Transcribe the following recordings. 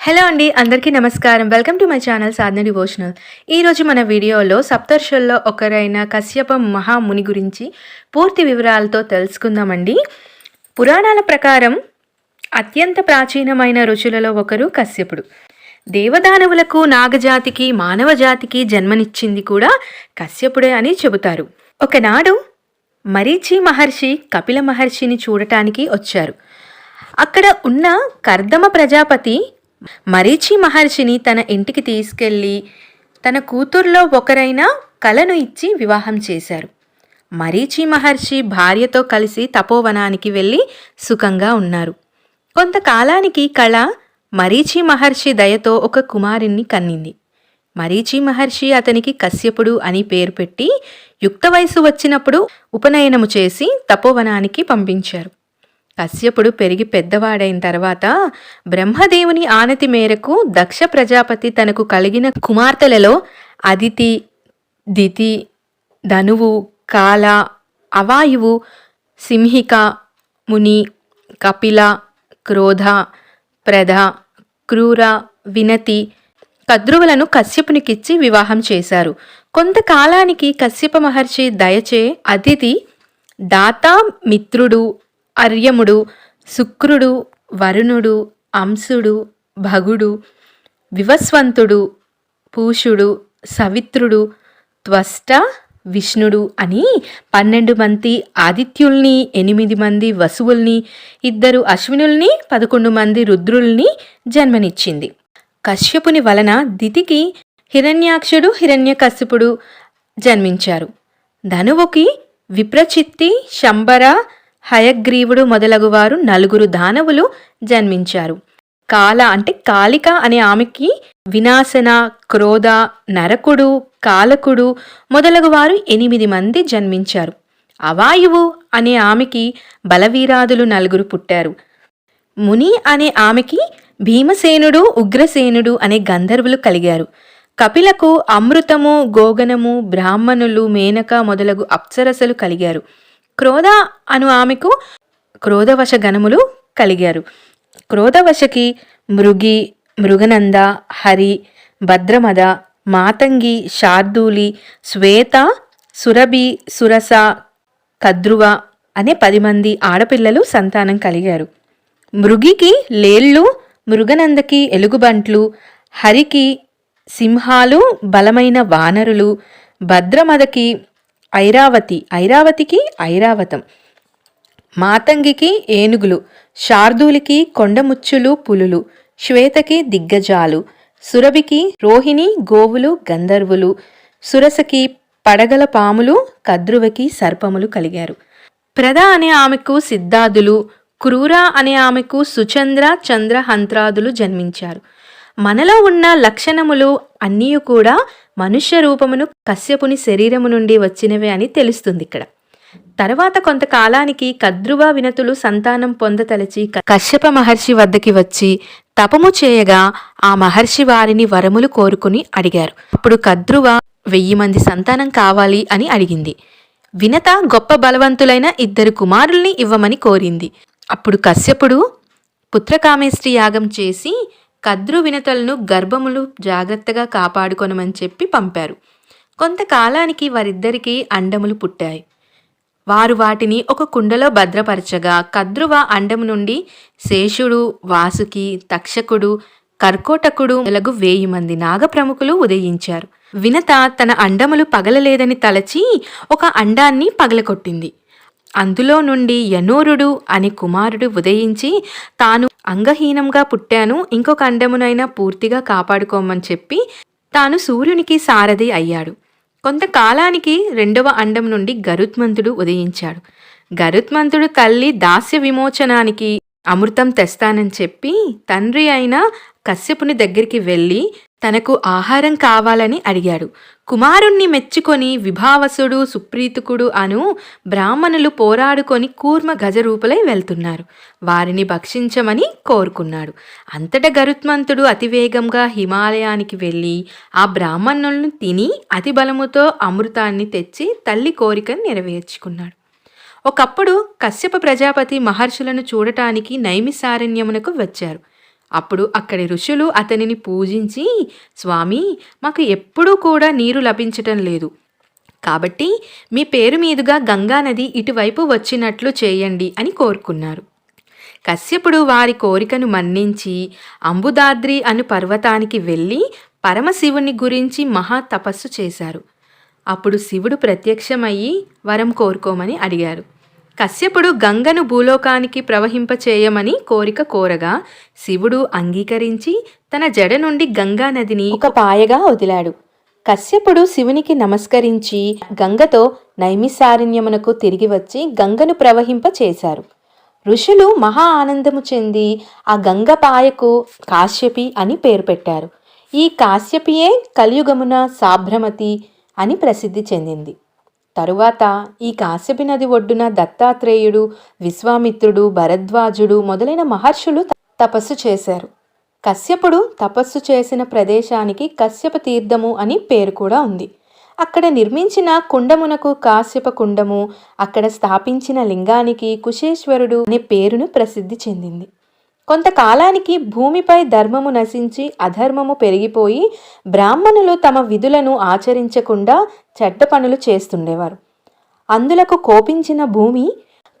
Hello అండి అందరికీ నమస్కారం. Welcome to my channel Sadhana devotional. ఈరోజు మన వీడియోలో సప్తర్షుల్లో ఒకరైన కశ్యప మహాముని గురించి పూర్తి వివరాలతో తెలుసుకుందామండి. పురాణాల ప్రకారం అత్యంత ప్రాచీనమైన రుచులలో ఒకరు కశ్యపుడు. దేవదానవులకు నాగజాతికి మానవ జాతికి జన్మనిచ్చింది కూడా కశ్యపుడే అని చెబుతారు. ఒకనాడు మరీచి మహర్షి కపిల మహర్షిని చూడటానికి వచ్చారు. అక్కడ ఉన్న కర్దమ ప్రజాపతి మరీచి మహర్షిని తన ఇంటికి తీసుకెళ్ళి తన కూతుర్లో ఒకరైన కలను ఇచ్చి వివాహం చేశారు. మరీచి మహర్షి భార్యతో కలిసి తపోవనానికి వెళ్ళి సుఖంగా ఉన్నారు. కొంతకాలానికి కళ మరీచి మహర్షి దయతో ఒక కుమారుణ్ణి కన్నింది. మరీచి మహర్షి అతనికి కశ్యపుడు అని పేరు పెట్టి యుక్త వయసు వచ్చినప్పుడు ఉపనయనము చేసి తపోవనానికి పంపించారు. కశ్యపుడు పెరిగి పెద్దవాడైన తర్వాత బ్రహ్మదేవుని ఆనతి మేరకు దక్ష ప్రజాపతి తనకు కలిగిన కుమార్తెలలో అదితి దితి ధనువు కాల అవాయువు సింహిక ముని కపిల క్రోధ ప్రధ క్రూర వినతి కద్రువులను కశ్యపునికిచ్చి వివాహం చేశారు. కొంతకాలానికి కశ్యప మహర్షి దయచే అతిథి దాత మిత్రుడు అర్యముడు శుక్రుడు వరుణుడు అంశుడు భగుడు వివస్వంతుడు పూషుడు సవిత్రుడు త్వష్ట విష్ణుడు అని పన్నెండు మంది ఆదిత్యుల్ని ఎనిమిది మంది వసువుల్ని ఇద్దరు అశ్వినుల్ని పదకొండు మంది రుద్రుల్ని జన్మనిచ్చింది. కశ్యపుని వలన దితికి హిరణ్యాక్షుడు హిరణ్యకశ్యపుడు జన్మించారు. ధనువుకి విప్రచిత్తి శంబర హయగ్రీవుడు మొదలగువారు నలుగురు దానవులు జన్మించారు. కాల అంటే కాళిక అనే ఆమెకి వినాశన క్రోధ నరకుడు కాలకుడు మొదలగువారు ఎనిమిది మంది జన్మించారు. అవాయువు అనే ఆమెకి బలవీరాదులు నలుగురు పుట్టారు. ముని అనే ఆమెకి భీమసేనుడు ఉగ్రసేనుడు అనే గంధర్వులు కలిగారు. కపిలకు అమృతము గోగనము బ్రాహ్మణులు మేనక మొదలగు అప్సరసలు కలిగారు. క్రోధ అను ఆమెకు క్రోధవశ గణములు కలిగారు. క్రోధవశకి మృగి మృగనంద హరి భద్రమద మాతంగి శార్దూలి శ్వేత సురభి సురస కద్రువ అనే పది మంది ఆడపిల్లలు సంతానం కలిగారు. మృగికి లేళ్ళు మృగనందకి ఎలుగుబంట్లు హరికి సింహాలు బలమైన వానరులు భద్రమదకి ఐరావతి. ఐరావతికి ఐరావతం. మాతంగికి ఏనుగులు. శార్దూలికి కొండముచ్చులు పులులు. శ్వేతకి దిగ్గజాలు. సురభికి రోహిణి గోవులు గంధర్వులు. సురసకి పడగల పాములు కద్రువకి సర్పములు కలిగారు. ప్రద అనే ఆమెకు సిద్ధాదులు. క్రూర అనే ఆమెకు సుచంద్ర చంద్ర హంత్రాదులు జన్మించారు. మనలో ఉన్న లక్షణములు అన్నీ కూడా మనుష్య రూపమును కశ్యపుని శరీరము నుండి వచ్చినవే అని తెలుస్తుంది ఇక్కడ. తర్వాత కొంతకాలానికి కద్రువ వినతులు సంతానం పొందతలచి కశ్యప మహర్షి వద్దకి వచ్చి తపము చేయగా ఆ మహర్షి వారిని వరములు కోరుకుని అడిగారు. అప్పుడు కద్రువ వెయ్యి మంది సంతానం కావాలి అని అడిగింది. వినత గొప్ప బలవంతులైన ఇద్దరు కుమారుల్ని ఇవ్వమని కోరింది. అప్పుడు కశ్యపుడు పుత్రకామేష్టి యాగం చేసి కద్రు వినతలను గర్భములు జాగ్రత్తగా కాపాడుకొనమని చెప్పి పంపారు. కొంతకాలానికి వారిద్దరికీ అండములు పుట్టాయి. వారు వాటిని ఒక కుండలో భద్రపరచగా కద్రువ అండము నుండి శేషుడు వాసుకి తక్షకుడు కర్కోటకుడు మొదలగు వేయి మంది నాగప్రముఖులు ఉదయించారు. వినత తన అండములు పగలలేదని తలచి ఒక అండాన్ని పగలకొట్టింది. అందులో నుండి యనూరుడు అనే కుమారుడు ఉదయించి తాను అంగహీనంగా పుట్టాను ఇంకొక అండమునైనా పూర్తిగా కాపాడుకోమని చెప్పి తాను సూర్యునికి సారథి అయ్యాడు. కొంతకాలానికి రెండవ అండం నుండి గరుత్మంతుడు ఉదయించాడు. గరుత్మంతుడు తల్లి దాస్య విమోచనానికి అమృతం తెస్తానని చెప్పి తండ్రి అయిన కశ్యపుని దగ్గరికి వెళ్ళి తనకు ఆహారం కావాలని అడిగాడు. కుమారుణ్ణి మెచ్చుకొని విభావసుడు సుప్రీతుకుడు అను బ్రాహ్మణులు పోరాడుకొని కూర్మ గజరూపులై వెళ్తున్నారు. వారిని భక్షించమని కోరుకున్నాడు. అంతట గరుత్మంతుడు అతివేగంగా హిమాలయానికి వెళ్ళి ఆ బ్రాహ్మణులను తిని అతి బలముతో అమృతాన్ని తెచ్చి తల్లి కోరికను నెరవేర్చుకున్నాడు. ఒకప్పుడు కశ్యప ప్రజాపతి మహర్షులను చూడటానికి నైమిసారణ్యమునకు వచ్చారు. అప్పుడు అక్కడి ఋషులు అతనిని పూజించి స్వామి మాకు ఎప్పుడూ కూడా నీరు లభించటం లేదు. కాబట్టి మీ పేరు మీదుగా గంగానది ఇటువైపు వచ్చినట్లు చేయండి అని కోరుకున్నారు. కశ్యపుడు వారి కోరికను మన్నించి అంబుదాద్రి అను పర్వతానికి వెళ్ళి పరమశివుని గురించి మహా తపస్సు చేశారు. అప్పుడు శివుడు ప్రత్యక్షమయ్యి వరం కోరుకోమని అడిగారు. కశ్యపుడు గంగను భూలోకానికి ప్రవహింపచేయమని కోరిక కోరగా శివుడు అంగీకరించి తన జడ నుండి గంగా నదిని ఒక పాయగా వదిలాడు. కశ్యపుడు శివునికి నమస్కరించి గంగతో నైమిసారణ్యమునకు తిరిగి వచ్చి గంగను ప్రవహింప చేశారు. ఋషులు మహా ఆనందము చెంది ఆ గంగ పాయకు కాశ్యపి అని పేరు పెట్టారు. ఈ కాశ్యపియే కలియుగమున సాభ్రమతి అని ప్రసిద్ధి చెందింది. తరువాత ఈ కాశ్యపి నది ఒడ్డున దత్తాత్రేయుడు విశ్వామిత్రుడు భరద్వాజుడు మొదలైన మహర్షులు తపస్సు చేశారు. కశ్యపుడు తపస్సు చేసిన ప్రదేశానికి కశ్యప తీర్థము అని పేరు కూడా ఉంది. అక్కడ నిర్మించిన కుండమునకు కాశ్యప కుండము అక్కడ స్థాపించిన లింగానికి కుశేశ్వరుడు అనే పేరును ప్రసిద్ధి చెందింది. కొంతకాలానికి భూమిపై ధర్మము నశించి అధర్మము పెరిగిపోయి బ్రాహ్మణులు తమ విధులను ఆచరించకుండా చెడ్డ పనులు చేస్తుండేవారు. అందులకు కోపించిన భూమి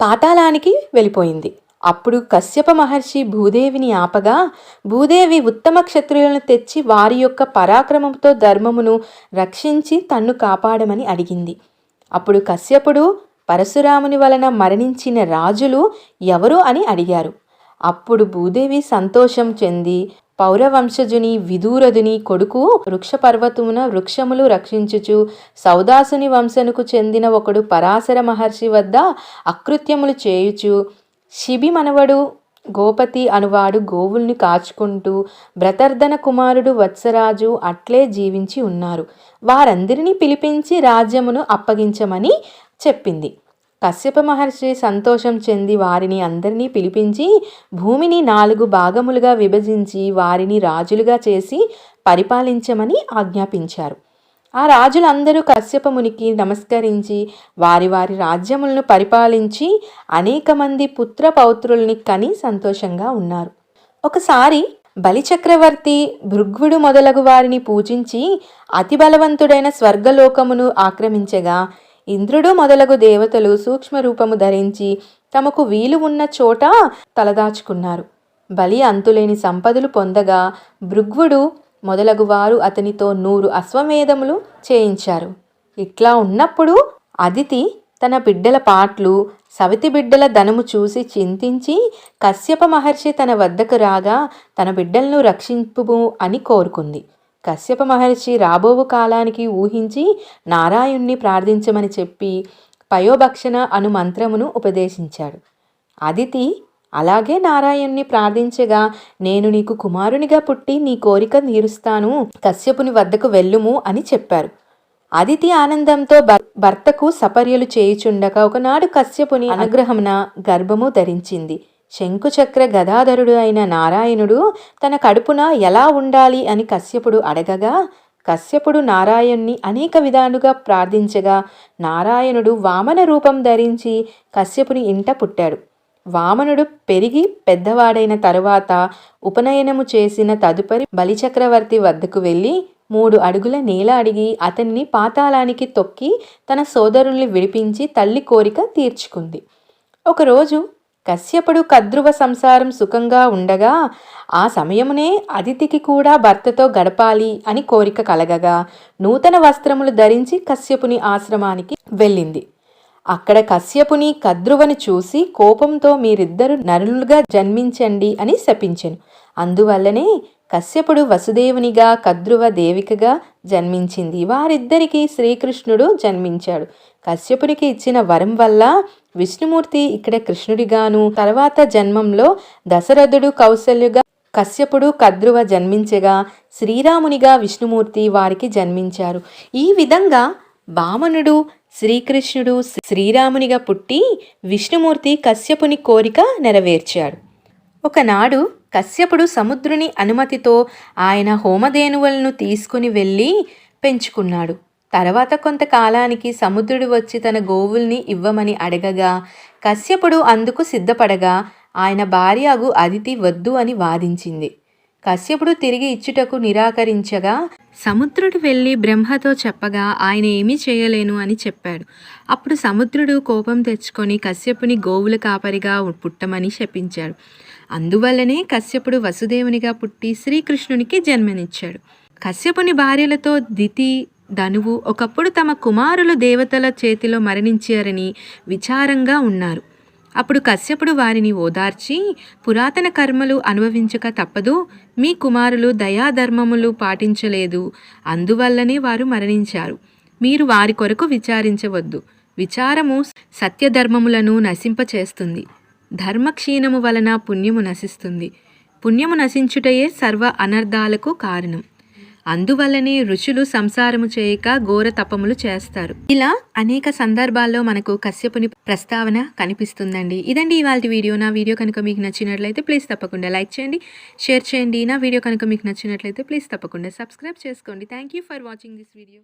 పాతాళానికి వెళ్ళిపోయింది. అప్పుడు కశ్యప మహర్షి భూదేవిని ఆపగా భూదేవి ఉత్తమ క్షత్రియులను తెచ్చి వారి యొక్క పరాక్రమంతో ధర్మమును రక్షించి తన్ను కాపాడమని అడిగింది. అప్పుడు కశ్యపుడు పరశురాముని వలన మరణించిన రాజులు ఎవరు అని అడిగారు. అప్పుడు భూదేవి సంతోషం చెంది పౌరవంశజుని విదూరదుని కొడుకు వృక్షపర్వతమున వృక్షములు రక్షించుచు సౌదాసుని వంశనుకు చెందిన ఒకడు పరాశర మహర్షి వద్ద అకృత్యములు చేయుచు శిబి మనవడు గోపతి అనువాడు గోవుల్ని కాచుకుంటూ బ్రతర్ధన కుమారుడు వత్సరాజు అట్లే జీవించి ఉన్నారు. వారందరినీ పిలిపించి రాజ్యమును అప్పగించమని చెప్పింది. కశ్యప మహర్షి సంతోషం చెంది వారిని అందరినీ పిలిపించి భూమిని నాలుగు భాగములుగా విభజించి వారిని రాజులుగా చేసి పరిపాలించమని ఆజ్ఞాపించారు. ఆ రాజులందరూ కశ్యపమునికి నమస్కరించి వారి వారి రాజ్యములను పరిపాలించి అనేక మంది పుత్ర పౌత్రుల్ని కని సంతోషంగా ఉన్నారు. ఒకసారి బలిచక్రవర్తి భృగ్వుడు మొదలగు వారిని పూజించి అతి బలవంతుడైన స్వర్గలోకమును ఆక్రమించగా ఇంద్రుడు మొదలగు దేవతలు సూక్ష్మ రూపము ధరించి తమకు వీలు ఉన్న చోట తలదాచుకున్నారు. బలి అంతులేని సంపదలు పొందగా భృగ్వుడు మొదలగు వారు అతనితో నూరు అశ్వమేధములు చేయించారు. ఇట్లా ఉన్నప్పుడు అదితి తన బిడ్డల పాట్లు సవితి బిడ్డల ధనము చూసి చింతించి కశ్యప మహర్షి తన వద్దకు రాగా తన బిడ్డలను రక్షింపు అని కోరుకుంది. కశ్యప మహర్షి రాబోవు కాలానికి ఊహించి నారాయణ్ణి ప్రార్థించమని చెప్పి పయోభక్షణ అను మంత్రమును ఉపదేశించాడు. అదితి అలాగే నారాయణ్ణి ప్రార్థించగా నేను నీకు కుమారునిగా పుట్టి నీ కోరిక తీరుస్తాను కశ్యపుని వద్దకు వెళ్ళుము అని చెప్పారు. అదితి ఆనందంతో భర్తకు సపర్యలు చేయుచుండగా ఒకనాడు కశ్యపుని అనుగ్రహమున గర్భము ధరించింది. శంకుచక్ర గదాధరుడు అయిన నారాయణుడు తన కడుపున ఎలా ఉండాలి అని కశ్యపుడు అడగగా కశ్యపుడు నారాయణ్ణి అనేక విధాలుగా ప్రార్థించగా నారాయణుడు వామన రూపం ధరించి కశ్యపుని ఇంట పుట్టాడు. వామనుడు పెరిగి పెద్దవాడైన తరువాత ఉపనయనము చేసిన తదుపరి బలిచక్రవర్తి వద్దకు వెళ్ళి మూడు అడుగుల నేల అడిగి అతన్ని పాతాళానికి తొక్కి తన సోదరుల్ని విడిపించి తల్లి కోరిక తీర్చుకుంది. ఒకరోజు కశ్యపుడు కద్రువ సంసారం సుఖంగా ఉండగా ఆ సమయమునే అతిథికి కూడా భర్తతో గడపాలి అని కోరిక కలగగా నూతన వస్త్రములు ధరించి కశ్యపుని ఆశ్రమానికి వెళ్ళింది. అక్కడ కశ్యపుని కద్రువని చూసి కోపంతో మీరిద్దరు నరులుగా జన్మించండి అని శపించెను. అందువల్లనే కశ్యపుడు వసుదేవునిగా కద్రువ దేవికగా జన్మించింది. వారిద్దరికీ శ్రీకృష్ణుడు జన్మించాడు. కశ్యపునికి ఇచ్చిన వరం వల్ల విష్ణుమూర్తి ఇక్కడ కృష్ణుడిగాను. తర్వాత జన్మంలో దశరథుడు కౌశల్యుగా కశ్యపుడు కద్రువ జన్మించగా శ్రీరామునిగా విష్ణుమూర్తి వారికి జన్మించారు. ఈ విధంగా వామనుడు శ్రీకృష్ణుడు శ్రీరామునిగా పుట్టి విష్ణుమూర్తి కశ్యపుని కోరిక నెరవేర్చాడు. ఒకనాడు కశ్యపుడు సముద్రుని అనుమతితో ఆయన హోమధేనువులను తీసుకుని వెళ్ళి పెంచుకున్నాడు. తర్వాత కొంతకాలానికి సముద్రుడు వచ్చి తన గోవుల్ని ఇవ్వమని అడగగా కశ్యపుడు అందుకు సిద్ధపడగా ఆయన భార్యగు అదితి వద్దు అని వాదించింది. కశ్యపుడు తిరిగి ఇచ్చుటకు నిరాకరించగా సముద్రుడు వెళ్ళి బ్రహ్మతో చెప్పగా ఆయన ఏమీ చేయలేను అని చెప్పాడు. అప్పుడు సముద్రుడు కోపం తెచ్చుకొని కశ్యపుని గోవుల కాపరిగా పుట్టమని శపించాడు. అందువల్లనే కశ్యపుడు వసుదేవునిగా పుట్టి శ్రీకృష్ణునికి జన్మనిచ్చాడు. కశ్యపుని భార్యలతో దితి ధనువు ఒకప్పుడు తమ కుమారులు దేవతల చేతిలో మరణించారని విచారంగా ఉన్నారు. అప్పుడు కశ్యపుడు వారిని ఓదార్చి పురాతన కర్మలు అనుభవించక తప్పదు మీ కుమారులు దయాధర్మములు పాటించలేదు అందువల్లనే వారు మరణించారు. మీరు వారి కొరకు విచారించవద్దు. విచారము సత్యధర్మములను నశింపచేస్తుంది. ధర్మక్షీణము వలన పుణ్యము నశిస్తుంది. పుణ్యము నశించుటయే సర్వ అనర్థాలకు కారణం. అందువల్లనే ఋషులు సంసారము చేయక ఘోర తపములు చేస్తారు. ఇలా అనేక సందర్భాల్లో మనకు కశ్యపుని ప్రస్తావన కనిపిస్తుందండి. ఇదండి ఇవాళ వీడియో. నా వీడియో కనుక మీకు నచ్చినట్లయితే ప్లీజ్ తప్పకుండా లైక్ చేయండి షేర్ చేయండి. నా వీడియో కనుక మీకు నచ్చినట్లయితే ప్లీజ్ తప్పకుండా సబ్స్క్రైబ్ చేసుకోండి. Thank you for watching this video.